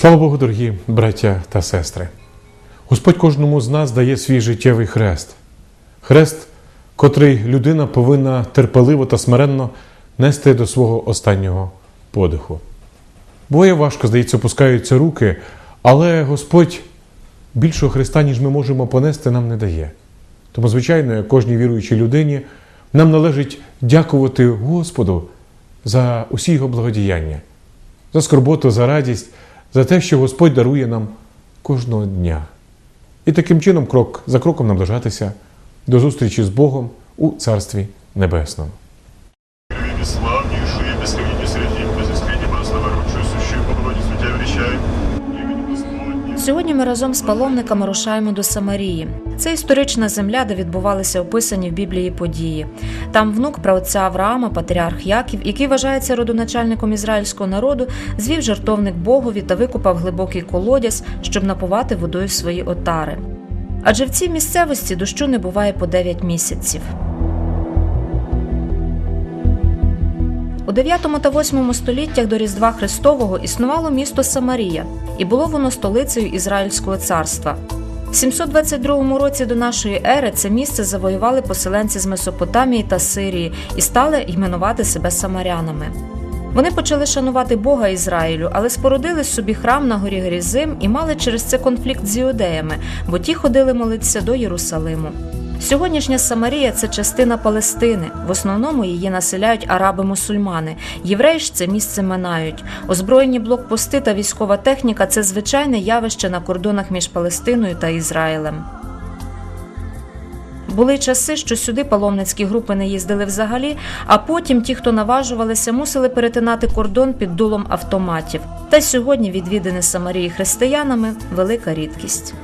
Слава Богу, дорогі браття та сестри! Господь кожному з нас дає свій життєвий хрест. Хрест, котрий людина повинна терпеливо та смиренно нести до свого останнього подиху. Буває важко, здається, опускаються руки, але Господь більшого хреста, ніж ми можемо понести, нам не дає. Тому, звичайно, кожній віруючій людині, нам належить дякувати Господу за усі його благодіяння, за скорботу, за радість, за те, що Господь дарує нам кожного дня. І таким чином, крок за кроком наближатися до зустрічі з Богом у Царстві Небесному. Сьогодні ми разом з паломниками рушаємо до Самарії. Це історична земля, де відбувалися описані в Біблії події. Там внук праотця Авраама, патріарх Яків, який вважається родоначальником ізраїльського народу, звів жертовник Богові та викопав глибокий колодязь, щоб напувати водою свої отари. Адже в цій місцевості дощу не буває по 9 місяців. У 9 та 8 століттях до Різдва Христового існувало місто Самарія, і було воно столицею Ізраїльського царства. В 722 році до нашої ери це місце завоювали поселенці з Месопотамії та Сирії і стали іменувати себе самарянами. Вони почали шанувати Бога Ізраїлю, але спорудили собі храм на горі Грізим і мали через це конфлікт з іудеями, бо ті ходили молитися до Єрусалиму. Сьогоднішня Самарія це частина Палестини. В основному її населяють араби-мусульмани. Євреї ж це місце минають. Озброєні блокпости та військова техніка це звичайне явище на кордонах між Палестиною та Ізраїлем. Були часи, що сюди паломницькі групи не їздили взагалі, а потім ті, хто наважувалися, мусили перетинати кордон під дулом автоматів. Та сьогодні відвідини Самарії християнами велика рідкість.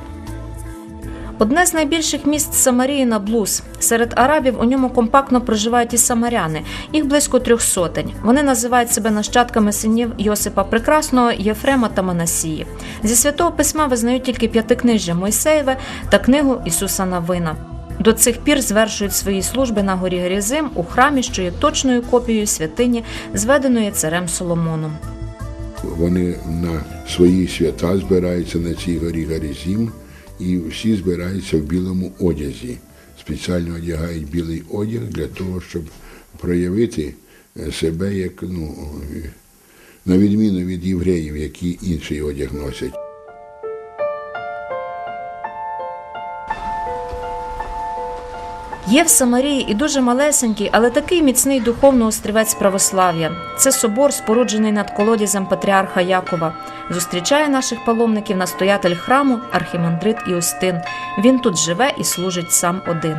Одне з найбільших міст Самарії Наблус. Серед арабів у ньому компактно проживають і самаряни. Їх близько трьох сотень. Вони називають себе нащадками синів Йосипа Прекрасного, Єфрема та Манасії. Зі святого письма визнають тільки п'ятикнижжя Мойсеєве та книгу Ісуса Навина. До цих пір звершують свої служби на горі Грізим у храмі, що є точною копією святині, зведеної царем Соломоном. Вони на свої свята збираються на цій горі Гарізім, і всі збираються в білому одязі. Спеціально одягають білий одяг для того, щоб проявити е, себе як ну, е, на відміну від євреїв, які інший одяг носять. Є в Самарії і дуже малесенький, але такий міцний духовно острівець православ'я. Це собор, споруджений над колодязем патріарха Якова. Зустрічає наших паломників настоятель храму архімандрит Іостин. Він тут живе і служить сам один.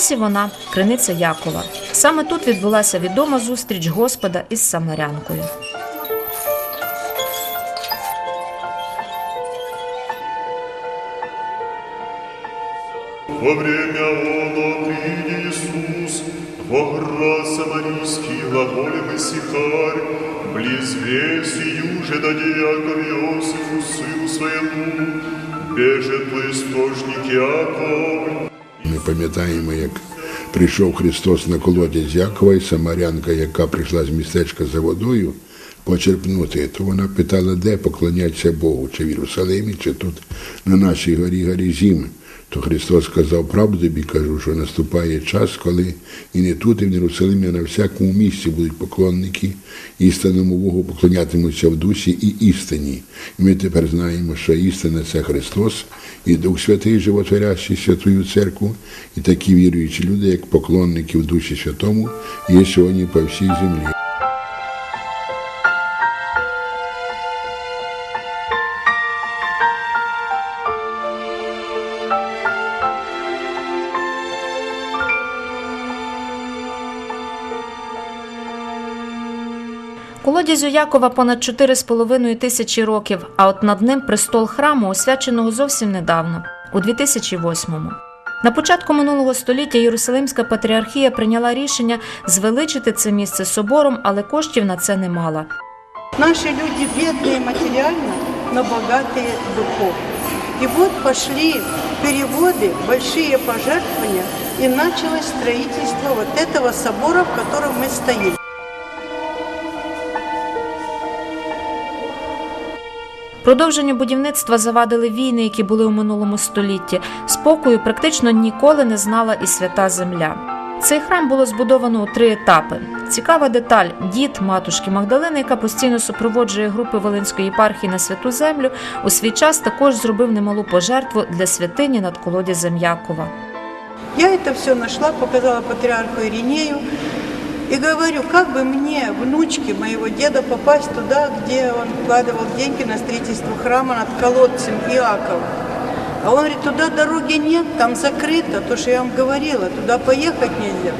Ось і вона, криниця Якова. Саме тут відбулася відома зустріч Господа із самарянкою. Во время оно приди Иисус, во град Самарийский глаголем Исихарь, близ весью же даде Яков Иосифу, сыну своему, бежит источник Яков, пам'ятаємо, як прийшов Христос на колодязь Якова, і Самарянка, яка прийшла з містечка за водою почерпнути, то вона питала, де поклонятися Богу, чи в Єрусалимі, чи тут на нашій горі Гарізім. То Христос сказав, правду тобі кажу, що наступає час, коли і не тут, і в Єрусалимі, а на всякому місці будуть поклонники, істинному Богу поклонятимуться в дусі і істині. І ми тепер знаємо, що істина це Христос і Дух Святий, животворящий Святою Церкву, і такі віруючі люди, як поклонники в Душі Святому, є сьогодні по всій землі. Колодязю Якова понад 4,5 тисячі років, а от над ним престол храму, освяченого зовсім недавно, у 2008-му. На початку минулого століття Єрусалимська патріархія прийняла рішення звеличити це місце собором, але коштів на це не мала. Наши люди бедные материально, но богатые духовно. И вот пошли переводы, большие пожертвования, и началось строительство вот этого собора, в котором мы стоим. Продовженню будівництва завадили війни, які були у минулому столітті. Спокою практично ніколи не знала і свята земля. Цей храм було збудовано у три етапи. Цікава деталь: дід матушки Магдалини, яка постійно супроводжує групи Волинської єпархії на святу землю, у свій час також зробив немалу пожертву для святині над колодязем Якова. Я это все нашла, показала патриарху Иринею и говорю, как бы мне, внучке моего деда, попасть туда, где он вкладывал деньги на строительство храма над колодцем Иакова. А он говорит, туда дороги нет, там закрыто, то, что я вам говорила, туда поехать нельзя.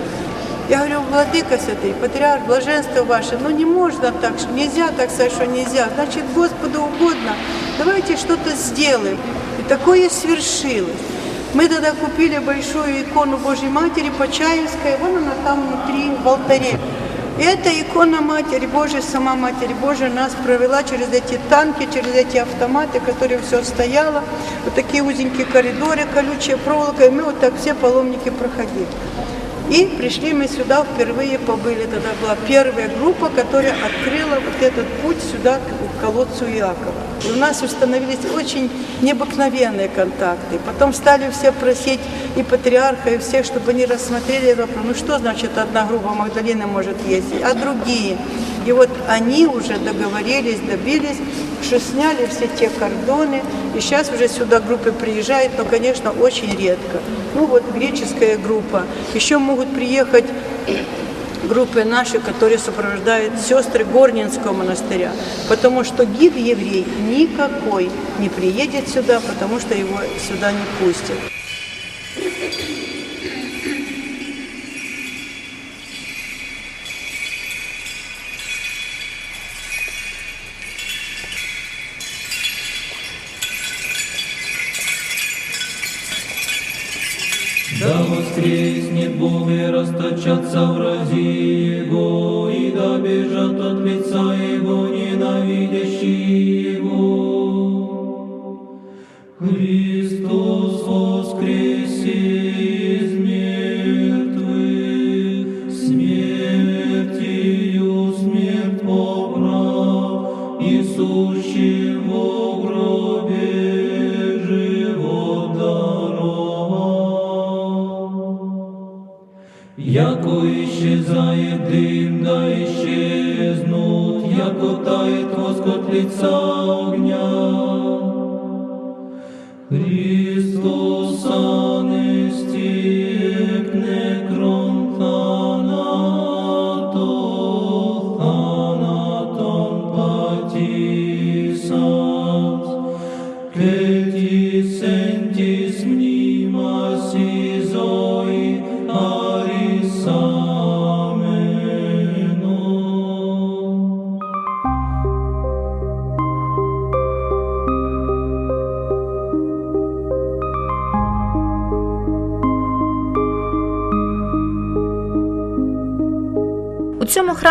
Я говорю, владыка святый, патриарх, блаженство ваше, ну не можно так, нельзя так сказать, что нельзя. Значит, Господу угодно, давайте что-то сделаем. И такое свершилось. Мы тогда купили большую икону Божьей Матери Почаевской, вон она там внутри, в алтаре. И эта икона Матери Божией, сама Матерь Божия нас провела через эти танки, через эти автоматы, которые все стояло, вот такие узенькие коридоры, колючая проволока, и мы вот так все паломники проходили. И пришли мы сюда, впервые побыли, тогда была первая группа, которая открыла вот этот путь сюда, к колодцу Иакова. И у нас установились очень необыкновенные контакты. Потом стали все просить и патриарха, и всех, чтобы они рассмотрели вопрос. Ну что значит одна группа Магдалины может ездить, а другие? И вот они уже договорились, добились, что сняли все те кордоны, и сейчас уже сюда группы приезжают, но, конечно, очень редко. Ну вот греческая группа. Еще могут приехать группы наши, которые сопровождают сестры Горнинского монастыря, потому что гид еврей никакой не приедет сюда, потому что его сюда не пустят. И расточатся врази Его, и да бежат от лица Его Ojca ognia. Christus anestie nekrontanato, thanaton patisat, que ti sentis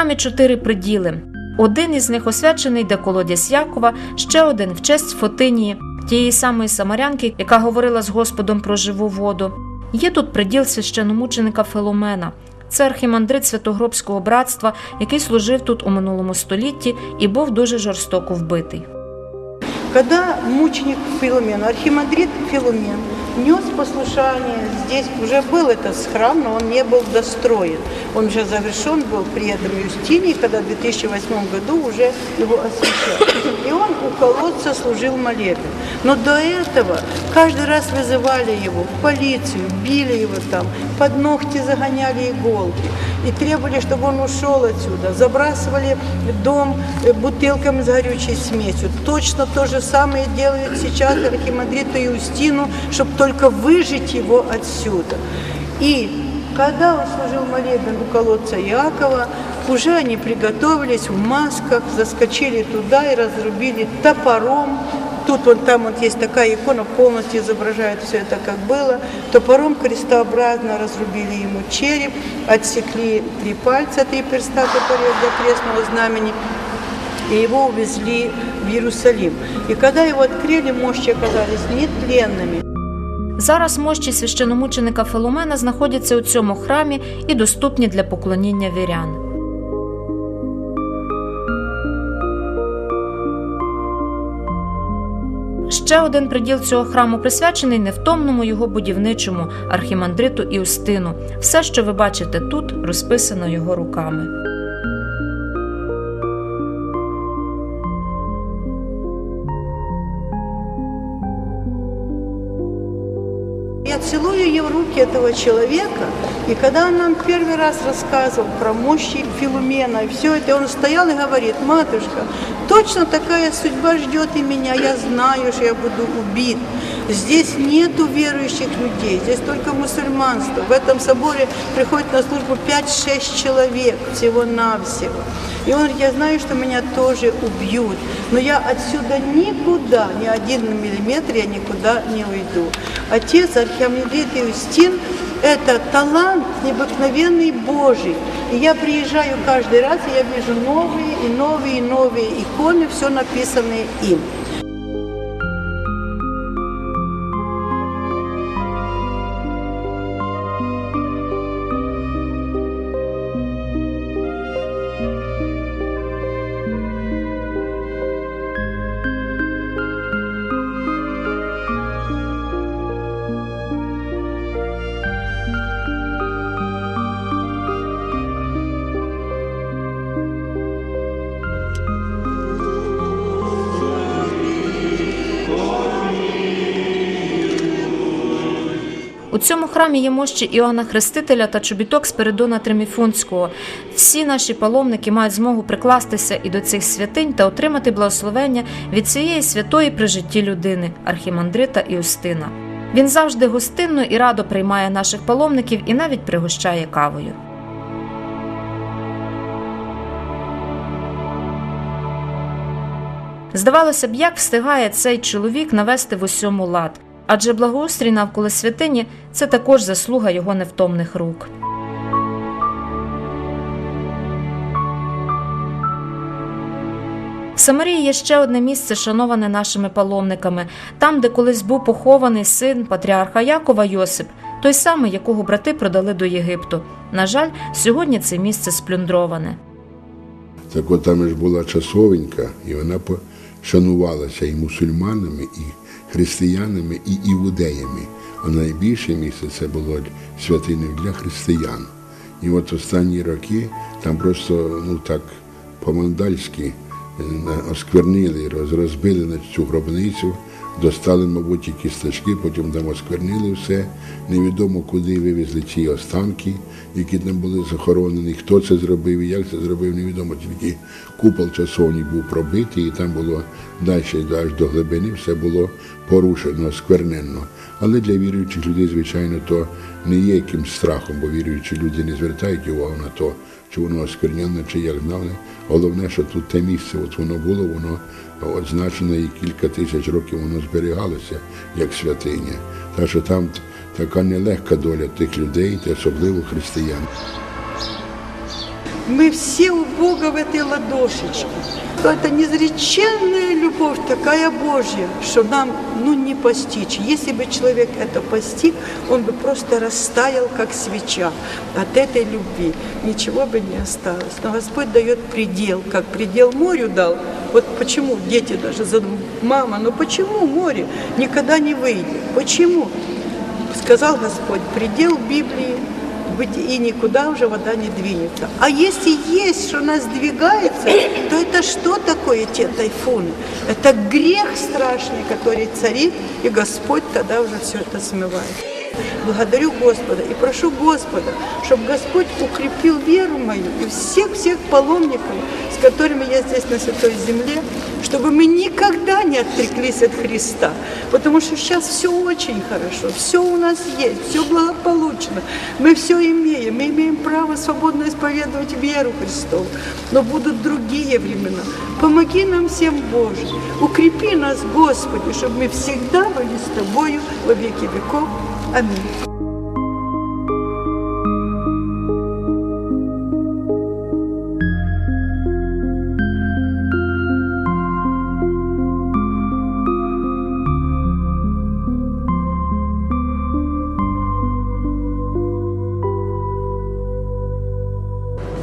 храмі чотири приділи. Один із них освячений де колодязь Якова, ще один в честь Фотинії, тієї самої самарянки, яка говорила з Господом про живу воду. Є тут приділ священомученика Филомена. Це архімандрит Святогробського братства, який служив тут у минулому столітті і був дуже жорстоко вбитий. Когда мученик Филомен, архимандрит Филомен, нес послушание, здесь уже был этот храм, но он не был достроен. Он уже завершен был при этом Юстинии, когда в 2008 году уже его освящали. И он у колодца служил молебен. Но до этого каждый раз вызывали его в полицию, били его там, под ногти загоняли иголки и требовали, чтобы он ушел отсюда. Забрасывали дом э, бутылками с горючей смесью. Точно то же самое делают сейчас архимандриту Иустину, чтобы только выжить его отсюда. И когда он служил молебен у колодца Иакова, уже они приготовились в масках, заскочили туда и разрубили топором тут вот там вот есть такая икона, полностью изображает все это, как было. Топором крестообразно разрубили ему череп, отсекли три пальца, три перста топоря для крестного знамени, и его увезли в Иерусалим. И когда его открыли, мощи оказались нетленными. Зараз мощі священомученика Филомена знаходяться у цьому храмі і доступні для поклоніння вірян. Ще один приділ цього храму присвячений невтомному його будівничому архімандриту Іустину. Все, що ви бачите тут, розписано його руками. В руки этого человека, и когда он нам первый раз рассказывал про мощи Филумена и все это, он стоял и говорит, матушка, точно такая судьба ждет и меня, я знаю, что я буду убит. Здесь нету верующих людей, здесь только мусульманство. В этом соборе приходит на службу 5-6 человек всего-навсего. И он говорит, я знаю, что меня тоже убьют, но я отсюда никуда, ни один миллиметр я никуда не уйду. Отец Архиамедрит Иустин – это талант необыкновенный Божий. И я приезжаю каждый раз, и я вижу новые и новые и новые иконы, все написанные им. У цьому храмі є мощі Іоанна Хрестителя та чобіток Спиридона Триміфунського. Всі наші паломники мають змогу прикластися і до цих святинь та отримати благословення від цієї святої при житті людини, архімандрита Іустина. Він завжди гостинно і радо приймає наших паломників і навіть пригощає кавою. Здавалося б, як встигає цей чоловік навести в усьому лад, адже благоустрій навколо святині це також заслуга його невтомних рук. В Самарії є ще одне місце, шановане нашими паломниками, там, де колись був похований син патріарха Якова Йосип, той самий, якого брати продали до Єгипту. На жаль, сьогодні це місце сплюндроване. Так от там ж була часовенька, і вона по- шанувалася і мусульманами, і християнами, і іудеями. А найбільше місце це було святиною для християн. І от останні роки там просто ну так по-мандальськи е, осквернили, розбили на цю гробницю, достали, мабуть, і кісточки, потім там осквернили все. Невідомо, куди вивезли ці останки, які там були захоронені, хто це зробив і як це зробив, невідомо. Тільки купол часовні був пробитий, і там було далі аж до глибини, все було порушено, осквернено. Але для віруючих людей, звичайно, то не є якимсь страхом, бо віруючі люди не звертають увагу на то, чи воно осквернено, чи як знали. Головне, що тут те місце, от воно було, воно означено і кілька тисяч років воно зберігалося як святиня. Так що там така нелегка доля тих людей, та особливо християн. Мы все у Бога в этой ладошечке. Это неизреченная любовь такая Божья, что нам ну, не постичь. Если бы человек это постиг, он бы просто растаял, как свеча. От этой любви ничего бы не осталось. Но Господь дает предел, как предел морю дал. Вот почему дети даже задумывают, мама, ну почему море никогда не выйдет? Почему? Сказал Господь, предел Библии быть и никуда уже вода не двинется. А если есть, что она сдвигается, то это что такое те тайфуны? Это грех страшный, который царит, и Господь тогда уже все это смывает. Благодарю Господа и прошу Господа, чтобы Господь укрепил веру мою и всех-всех паломников, с которыми я здесь на Святой Земле, чтобы мы никогда не отреклись от Христа. Потому что сейчас все очень хорошо, все у нас есть, все благополучно. Мы все имеем, мы имеем право свободно исповедовать веру Христову. Но будут другие времена. Помоги нам всем, Боже. Укрепи нас, Господи, чтобы мы всегда были с Тобою во веки веков. Аминь.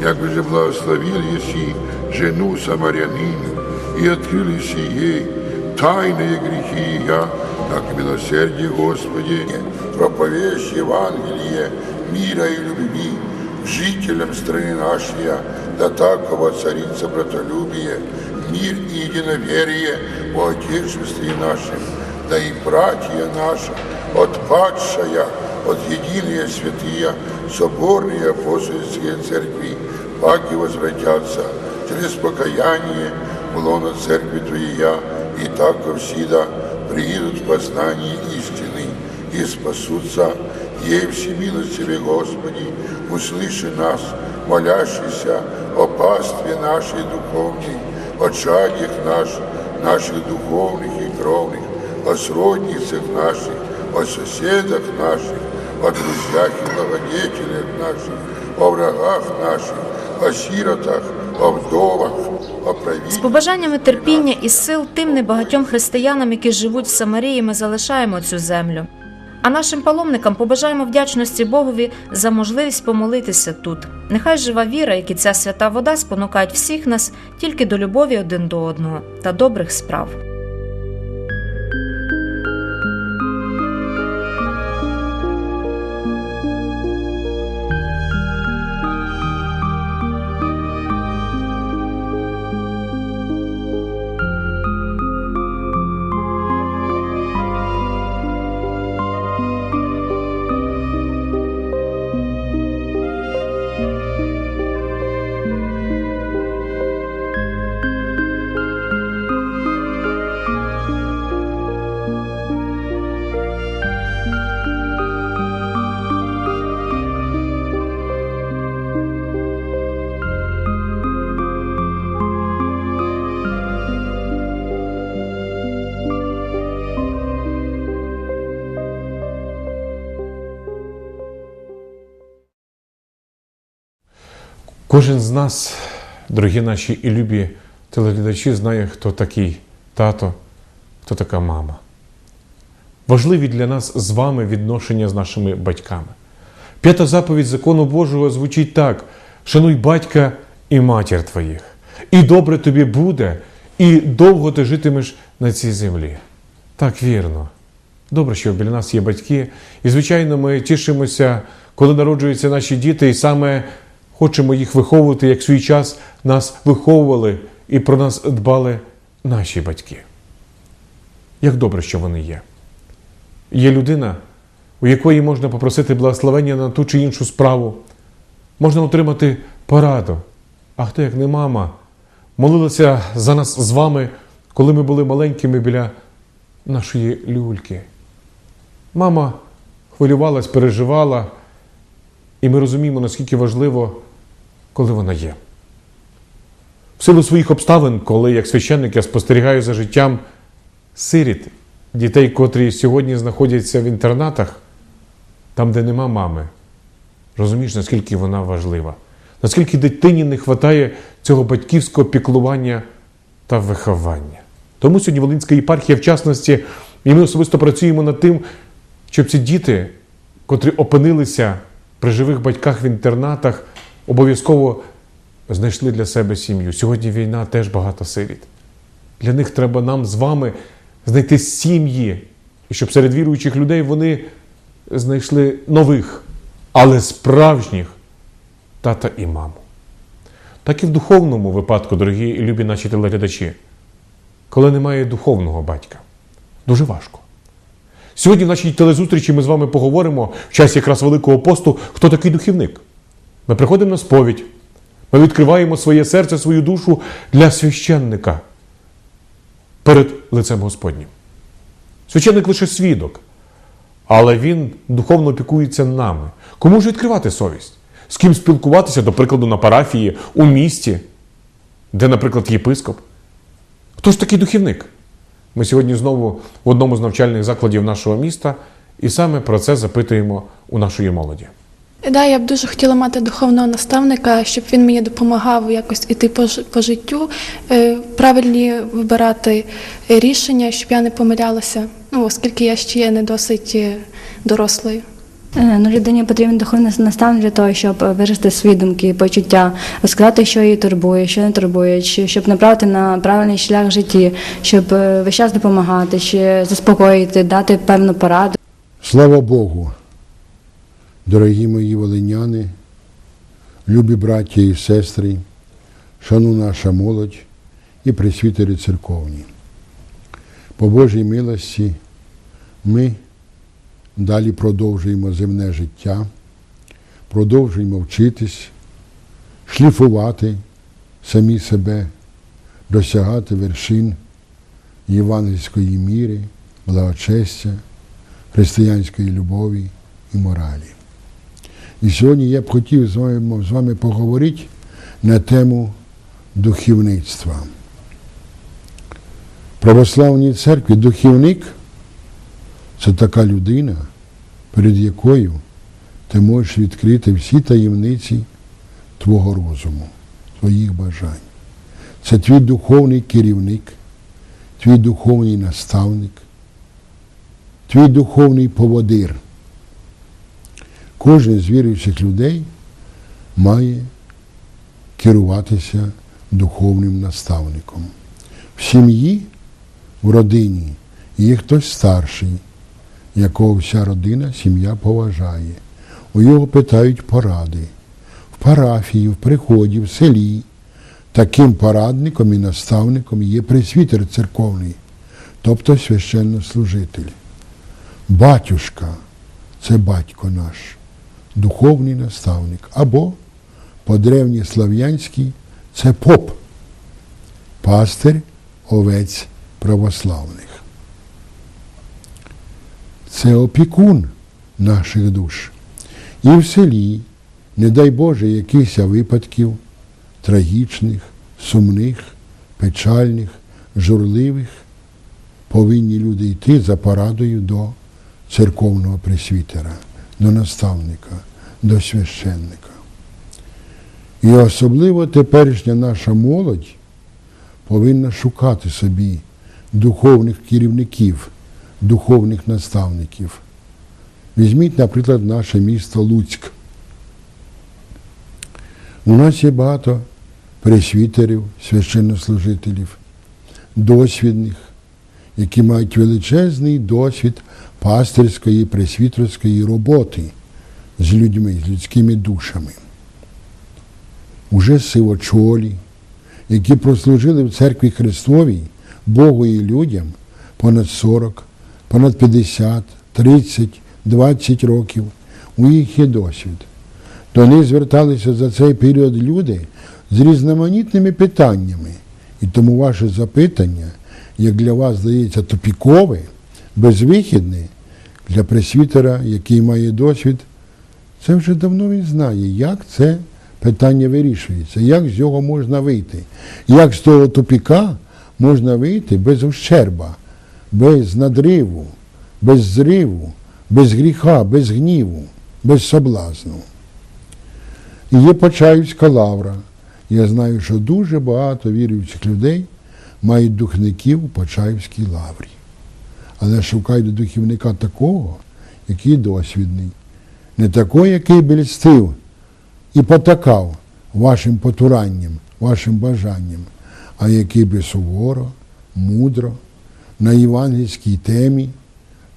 Як бы же благословил Еси жену самарянину, и открылись ей тайные грехи я, так и милосердие Господи, проповедь Евангелие мира и любви жителям страны нашей, да такого царица братолюбие, мир и единоверие в Отечестве нашем, да и братья наши, отпадшая от единые святые, соборные апостольские церкви, паки возвратятся через покаяние в лоно церкви Твоя, и так всегда приедут в познание истины и спасутся. Ей всемилостивый Господи, услыши нас, молящийся о пастве нашей духовной, о чадях наших, наших духовных и кровных, о сродницах наших, о соседах наших, о друзьях и благодетелях наших, о врагах наших, о сиротах, о З побажаннями терпіння і сил тим небагатьом християнам, які живуть в Самарії, ми залишаємо цю землю. А нашим паломникам побажаємо вдячності Богові за можливість помолитися тут. Нехай жива віра, як і ця свята вода, спонукають всіх нас тільки до любові один до одного та добрих справ. Кожен з нас, дорогі наші і любі телеглядачі, знає, хто такий тато, хто така мама. Важливі для нас з вами відношення з нашими батьками. П'ята заповідь закону Божого звучить так: шануй батька і матір твоїх, і добре тобі буде, і довго ти житимеш на цій землі. Так вірно. Добре, що біля нас є батьки, і, звичайно, ми тішимося, коли народжуються наші діти, і саме хочемо їх виховувати, як в свій час нас виховували і про нас дбали наші батьки. Як добре, що вони є. Є людина, у якої можна попросити благословення на ту чи іншу справу, можна отримати пораду. А хто, як не мама, молилася за нас з вами, коли ми були маленькими біля нашої люльки. Мама хвилювалась, переживала, і ми розуміємо, наскільки важливо, коли вона є. В силу своїх обставин, коли як священник я спостерігаю за життям сиріт, дітей, котрі сьогодні знаходяться в інтернатах, там, де нема мами, розумієш, наскільки вона важлива, наскільки дитині не вистачає цього батьківського піклування та виховання. Тому сьогодні Волинська єпархія, в частності, і ми особисто працюємо над тим, щоб ці діти, котрі опинилися при живих батьках в інтернатах, обов'язково знайшли для себе сім'ю. Сьогодні війна теж багато сиріт. Для них треба нам з вами знайти сім'ї, і щоб серед віруючих людей вони знайшли нових, але справжніх тата і маму. Так і в духовному випадку, дорогі і любі наші телеглядачі, коли немає духовного батька, дуже важко. Сьогодні в нашій телезустрічі ми з вами поговоримо в часі якраз Великого посту, хто такий духівник. Ми приходимо на сповідь, ми відкриваємо своє серце, свою душу для священника перед лицем Господнім. Священник лише свідок, але Він духовно опікується нами. Кому ж відкривати совість? З ким спілкуватися, до прикладу, на парафії, у місті, де, наприклад, єпископ? Хто ж такий духівник? Ми сьогодні знову в одному з навчальних закладів нашого міста, і саме про це запитуємо у нашої молоді. Да, я б дуже хотіла мати духовного наставника, щоб він мені допомагав якось іти по, по життю, е, правильні вибирати рішення, щоб я не помилялася, ну, оскільки я ще є не досить е, дорослою. Е, Ну, людині потрібен духовний наставник для того, щоб виразити свої думки, почуття, сказати, що її турбує, що не турбує, чи- щоб направити на правильний шлях в житті, щоб весь час допомагати, чи заспокоїти, дати певну пораду. Слава Богу, дорогі мої волиняни, любі браття і сестри, шану наша молодь і присвітери церковні. По Божій милості ми далі продовжуємо земне життя, продовжуємо вчитись, шліфувати самі себе, досягати вершин євангельської міри, благочестя, християнської любові і моралі. І сьогодні я б хотів з вами, з вами поговорити на тему духовництва. Православній церкві духовник це така людина, перед якою ти можеш відкрити всі таємниці твого розуму, твоїх бажань. Це твій духовний керівник, твій духовний наставник, твій духовний поводир. Кожен з віруючих людей має керуватися духовним наставником. В сім'ї, в родині є хтось старший, якого вся родина, сім'я поважає. У його питають поради. В парафії, в приході, в селі. Таким порадником і наставником є пресвітер церковний, тобто священнослужитель. Батюшка це батько наш, духовний наставник. Або по-древні слав'янськи це поп, пастир овець православних. Це опікун наших душ. І в селі, не дай Боже, якихось випадків трагічних, сумних, печальних, журливих, повинні люди йти за порадою до церковного пресвітера, до наставника, до священника. І особливо теперішня наша молодь повинна шукати собі духовних керівників, духовних наставників. Візьміть, наприклад, наше місто Луцьк. У нас є багато пресвітерів, священнослужителів, досвідних, які мають величезний досвід пастирської, пресвітерської роботи з людьми, з людськими душами. Уже сивочолі, які прослужили в церкві Христовій, Богу і людям понад 40, понад 50, 30, 20 років. У їх є досвід. До них зверталися за цей період люди з різноманітними питаннями. І тому ваше запитання, як для вас здається, тупікове, безвихідне, для пресвітера, який має досвід, це вже давно він знає, як це питання вирішується, як з нього можна вийти, як з того тупіка можна вийти без ущерба, без надриву, без зриву, без гріха, без гніву, без соблазну. І є Почаївська лавра. Я знаю, що дуже багато віруючих людей мають духовників у Почаївській лаврі. Але шукайте духовника такого, який досвідний, не такого, який би льстив і потакав вашим потуранням, вашим бажанням, а який би суворо, мудро, на євангельській темі,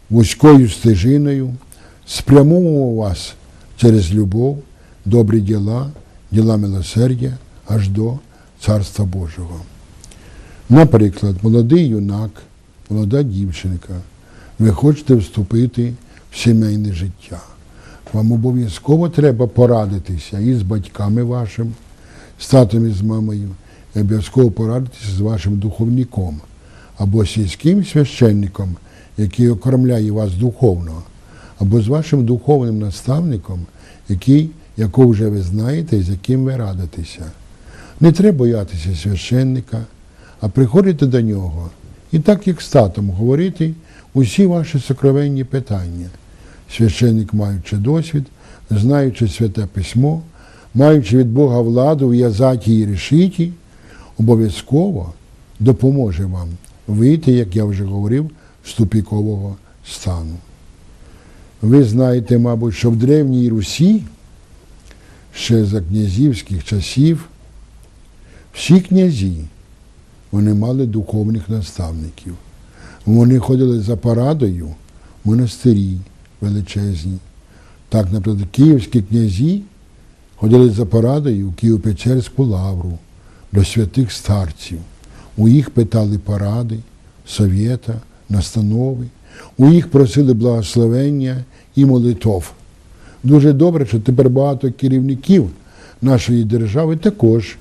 вузькою стежиною спрямовував вас через любов, добрі діла, діла милосердя аж до Царства Божого. Наприклад, молодий юнак, молода дівчинка, ви хочете вступити в сімейне життя. Вам обов'язково треба порадитися і з батьками вашим, з татом і з мамою, і обов'язково порадитися з вашим духовником або сільським священником, який окормляє вас духовно, або з вашим духовним наставником, який, якого вже ви знаєте і з яким ви радитеся. Не треба боятися священника, а приходити до нього і так, як з татом, говорити усі ваші сокровенні питання. Священник, маючи досвід, знаючи святе письмо, маючи від Бога владу в'язати і рішити, обов'язково допоможе вам вийти, як я вже говорив, з тупікового стану. Ви знаєте, мабуть, що в Древній Русі ще за князівських часів всі князі вони мали духовних наставників. Вони ходили за порадою в монастирі величезні. Так, наприклад, київські князі ходили за порадою в Києво-Печерську лавру до святих старців. У їх питали поради, совєта, настанови, у їх просили благословення і молитов. Дуже добре, що тепер багато керівників нашої держави також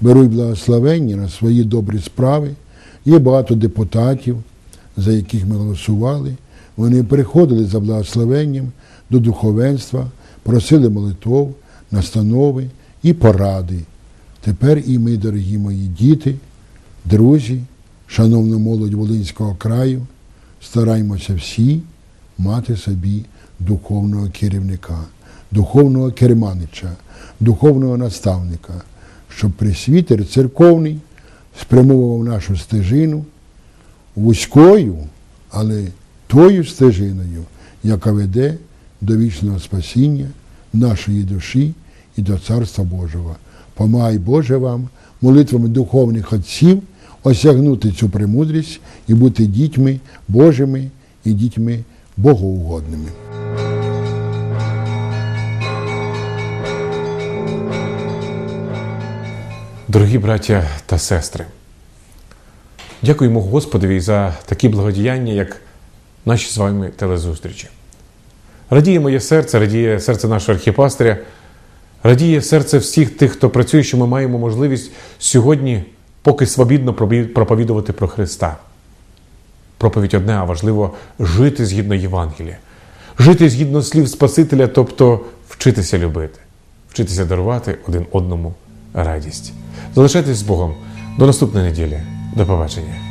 беруть благословення на свої добрі справи. Є багато депутатів, за яких ми голосували. Вони приходили за благословенням до духовенства, просили молитов, настанови і поради. Тепер і ми, дорогі мої діти, друзі, шановна молодь Волинського краю, стараємося всі мати собі духовного керівника, духовного керманича, духовного наставника, щоб присвітер церковний спрямовував нашу стежину вузькою, але тою стежиною, яка веде до вічного спасіння нашої душі і до Царства Божого. Помагай Боже вам молитвами духовних отців осягнути цю премудрість і бути дітьми Божими і дітьми богоугодними. Дорогі браття та сестри, дякуємо Господові за такі благодіяння, як наші з вами телезустрічі. Радіє моє серце, радіє серце нашого архіпастиря, радіє серце всіх тих, хто працює, що ми маємо можливість сьогодні поки свобідно проповідувати про Христа. Проповідь одне, а важливо жити згідно Євангелія, жити згідно слів Спасителя, тобто вчитися любити, вчитися дарувати один одному радість. Залишайтесь з Богом. До наступної неділі. До побачення.